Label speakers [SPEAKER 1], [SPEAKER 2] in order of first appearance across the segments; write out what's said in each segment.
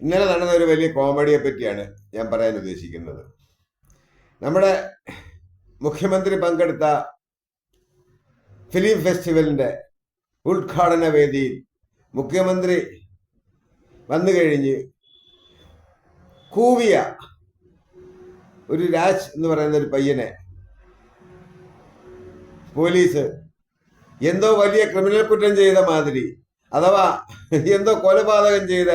[SPEAKER 1] ഇന്നലെ നടന്ന ഒരു വലിയ കോമഡിയെ പറ്റിയാണ് ഞാൻ പറയാൻ ഉദ്ദേശിക്കുന്നത്. നമ്മുടെ മുഖ്യമന്ത്രി പങ്കെടുത്ത ഫിലിം ഫെസ്റ്റിവലിന്റെ ഉദ്ഘാടന വേദിയിൽ മുഖ്യമന്ത്രി വന്നു കഴിഞ്ഞ് കൂവിയ ഒരു രാജ് എന്ന് പറയുന്ന ഒരു പയ്യനെ പോലീസ് എന്തോ വലിയ ക്രിമിനൽ കുറ്റം ചെയ്ത മാതിരി അഥവാ എന്തോ കൊലപാതകം ചെയ്ത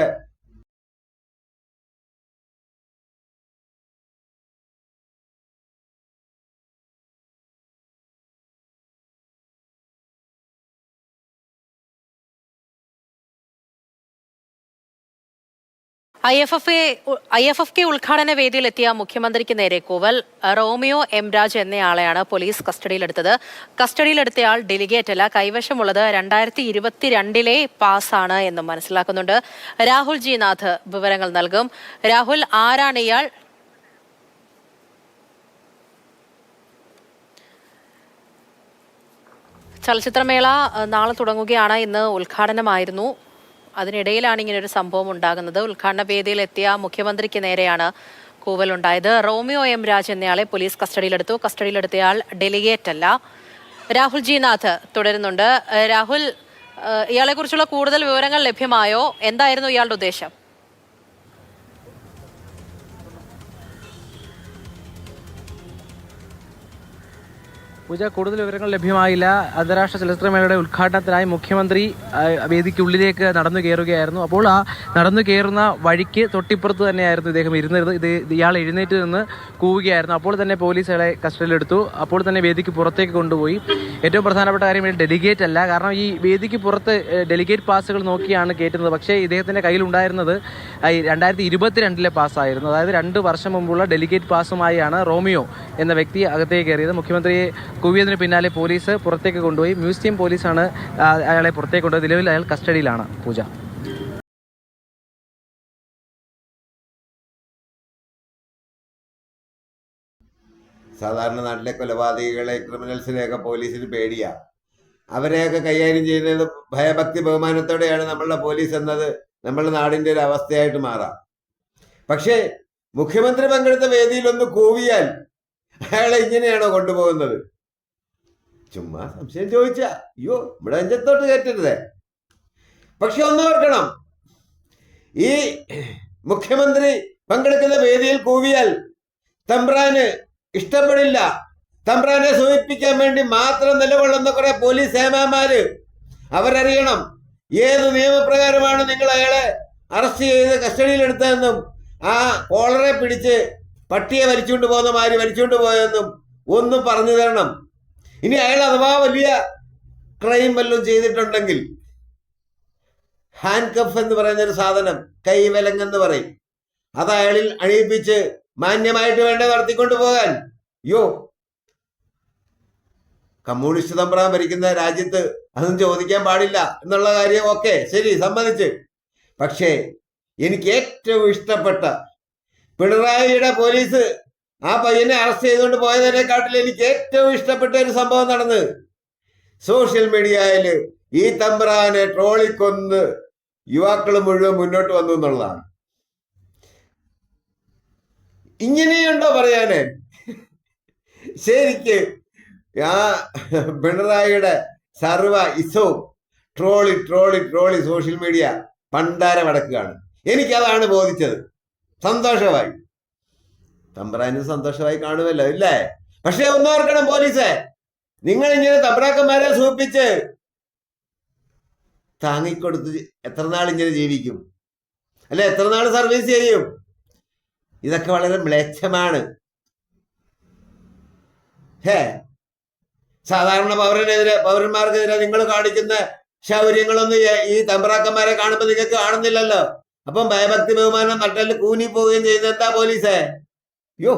[SPEAKER 2] I F F I F F K ഉദ്ഘാടന വേദിയിലെത്തിയ മുഖ്യമന്ത്രിക്ക് നേരെ കോവൽ. റോമിയോ എംരാജ് എന്നയാളെയാണ് പോലീസ് കസ്റ്റഡിയിലെടുത്തത്. കസ്റ്റഡിയിലെടുത്തയാൾ ഡെലിഗേറ്റ് അല്ല കൈവശമുള്ളത് രണ്ടായിരത്തി ഇരുപത്തിരണ്ടിലെ പാസ്സാണ് എന്നും മനസ്സിലാക്കുന്നുണ്ട്. രാഹുൽ ജി നാഥ് വിവരങ്ങൾ നൽകും. രാഹുൽ ആരാണ് ഇയാൾ? ചലച്ചിത്രമേള നാളെ തുടങ്ങുകയാണ്. ഇന്ന് ഉദ്ഘാടനമായിരുന്നു. അതിനിടയിലാണ് ഇങ്ങനെ ഒരു സംഭവം ഉണ്ടാകുന്നത്. ഉദ്ഘാടന വേദിയിൽ എത്തിയ മുഖ്യമന്ത്രിക്ക് നേരെയാണ് കൂവലുണ്ടായത്. Romeo M. രാജ് എന്നയാളെ പോലീസ് കസ്റ്റഡിയിലെടുത്തു. കസ്റ്റഡിയിലെടുത്തയാൾ ഡെലിഗേറ്റ് അല്ല. രാഹുൽ ജി നാഥ് തുടരുന്നുണ്ട്. രാഹുൽ ഇയാളെ ഇയാളെക്കുറിച്ചുള്ള കൂടുതൽ വിവരങ്ങൾ ലഭ്യമായോ? എന്തായിരുന്നു ഇയാളുടെ ഉദ്ദേശം?
[SPEAKER 3] പൂജ കൂടുതൽ വിവരങ്ങൾ ലഭ്യമായില്ല. അന്താരാഷ്ട്ര ചലച്ചിത്രമേളയുടെ ഉദ്ഘാടനത്തിനായി മുഖ്യമന്ത്രി വേദിക്കുള്ളിലേക്ക് നടന്നു കയറുകയായിരുന്നു. അപ്പോൾ ആ നടന്നു കയറുന്ന വഴിക്ക് തൊട്ടിപ്പുറത്ത് തന്നെയായിരുന്നു ഇദ്ദേഹം ഇരുന്നത്. ഇത് ഇയാൾ എഴുന്നേറ്റ് നിന്ന് കൂവുകയായിരുന്നു. അപ്പോൾ തന്നെ പോലീസ് അയാളെ കസ്റ്റഡിയിലെടുത്തു. അപ്പോൾ തന്നെ വേദിക്ക് പുറത്തേക്ക് കൊണ്ടുപോയി. ഏറ്റവും പ്രധാനപ്പെട്ട കാര്യം ഡെലിഗേറ്റ് അല്ല. കാരണം ഈ വേദിക്ക് പുറത്ത് ഡെലിഗേറ്റ് പാസ്സുകൾ നോക്കിയാണ് കയറ്റുന്നത്. പക്ഷേ ഇദ്ദേഹത്തിന്റെ കയ്യിലുണ്ടായിരുന്നത് രണ്ടായിരത്തി ഇരുപത്തിരണ്ടിലെ പാസ്സായിരുന്നു അതായത് രണ്ട് വർഷം മുമ്പുള്ള ഡെലിഗേറ്റ് പാസ്സുമായാണ് റോമിയോ എന്ന വ്യക്തി അകത്തേക്ക് കയറിയത്. മുഖ്യമന്ത്രിയെ കുവിയതിന് പിന്നാലെ പോലീസ് പുറത്തേക്ക് കൊണ്ടുപോയി. മ്യൂസിയം പോലീസാണ് അയാളെ പുറത്തേക്ക് കൊണ്ടുപോയി. നിലവിൽ അയാൾ കസ്റ്റഡിയിലാണ് പൂജ.
[SPEAKER 1] സാധാരണ നാട്ടിലെ കൊലപാതകികളെ ക്രിമിനൽസിനെയൊക്കെ പോലീസിന് പേടിയാ. അവരെയൊക്കെ കൈകാര്യം ചെയ്യുന്നത് ഭയഭക്തി ബഹുമാനത്തോടെയാണ് നമ്മളുടെ പോലീസ് എന്നത് നമ്മളുടെ നാടിന്റെ ഒരു അവസ്ഥയായിട്ട് മാറാം. പക്ഷേ മുഖ്യമന്ത്രി പങ്കെടുത്ത വേദിയിൽ ഒന്ന് കൂവിയാൽ അയാളെ ഇങ്ങനെയാണോ കൊണ്ടുപോകുന്നത്? ചുമ്മാ സംശയം ചോദിച്ച അയ്യോ ഇവിടെ അഞ്ചത്തോട്ട് കയറ്റരുത്. പക്ഷെ ഒന്ന് ഓർക്കണം ഈ മുഖ്യമന്ത്രി പങ്കെടുക്കുന്ന വേദിയിൽ കൂവിയാൽ തമ്പ്രാന് ഇഷ്ടപ്പെടില്ല. തമ്പ്രാനെ സൂചിപ്പിക്കാൻ വേണ്ടി മാത്രം നിലകൊള്ളുന്ന കുറെ പോലീസ് സേനാമാര് അവരറിയണം ഏത് നിയമപ്രകാരമാണ് നിങ്ങൾ അയാളെ അറസ്റ്റ് ചെയ്ത് കസ്റ്റഡിയിലെടുത്തതെന്നും ആ കോളറെ പിടിച്ച് പട്ടിയെ വലിച്ചുകൊണ്ട് പോകുന്ന മാതിരി വലിച്ചുകൊണ്ട് പോയെന്നും ഒന്നും പറഞ്ഞു തരണം. ഇനി അയാൾ അഥവാ വലിയ ക്രൈം വല്ലതും ചെയ്തിട്ടുണ്ടെങ്കിൽ ഹാൻഡ് കഫ് എന്ന് പറയുന്ന ഒരു സാധനം കൈവലങ്ങെന്ന് പറയും. അത് അയാളിൽ അണിയിപ്പിച്ച് മാന്യമായിട്ട് വേണ്ട നടത്തിക്കൊണ്ട് പോകാൻ. യോ കമ്മ്യൂണിസ്റ്റ് തമ്പ്രാൻ ഭരിക്കുന്ന രാജ്യത്ത് അതൊന്നും ചോദിക്കാൻ പാടില്ല എന്നുള്ള കാര്യം ഓക്കെ ശരി സമ്മതിച്ച്. പക്ഷേ എനിക്ക് ഏറ്റവും ഇഷ്ടപ്പെട്ട പിണറായിയുടെ പോലീസ് ആ പയ്യനെ അറസ്റ്റ് ചെയ്തുകൊണ്ട് പോയതിനെക്കാട്ടിൽ എനിക്ക് ഏറ്റവും ഇഷ്ടപ്പെട്ട ഒരു സംഭവം നടന്നത് സോഷ്യൽ മീഡിയയിൽ ഈ തമ്പ്രാനെ ട്രോളിക്കൊന്ന് യുവാക്കൾ മുഴുവൻ മുന്നോട്ട് വന്നു എന്നുള്ളതാണ്. ഇങ്ങനെയുണ്ടോ പറയാനേ? ശരിക്ക് ആ പിണറായിയുടെ സർവ ഇസോ ട്രോളി ട്രോളി ട്രോളി സോഷ്യൽ മീഡിയ പണ്ടാര വടക്കുകയാണ് എനിക്കതാണ് ബോധിച്ചത്. സന്തോഷമായി. തമ്പ്രാന് സന്തോഷമായി കാണുമല്ലോ ഇല്ലേ? പക്ഷെ ഒന്നോർക്കണം പോലീസേ. നിങ്ങൾ ഇങ്ങനെ തമ്പ്രാക്കന്മാരെ സൂപ്പിച്ച് താങ്ങിക്കൊടുത്ത് എത്ര നാൾ ഇങ്ങനെ ജീവിക്കും? അല്ലെ എത്ര നാൾ സർവീസ് ചെയ്യും? ഇതൊക്കെ വളരെ മ്ലേച്ഛമാണ്. ഹേ സാധാരണ പൗരനെതിരെ പൗരന്മാർക്കെതിരെ നിങ്ങൾ കാണിക്കുന്ന ശൗര്യങ്ങളൊന്നും ഈ- തമ്പ്രാക്കന്മാരെ കാണുമ്പോൾ നിങ്ങൾക്ക് കാണുന്നില്ലല്ലോ. അപ്പം ഭയഭക്തി ബഹുമാനം നട്ടൽ കൂനി പോവുകയും ചെയ്യുന്നത് എന്താ പോലീസേ? യോ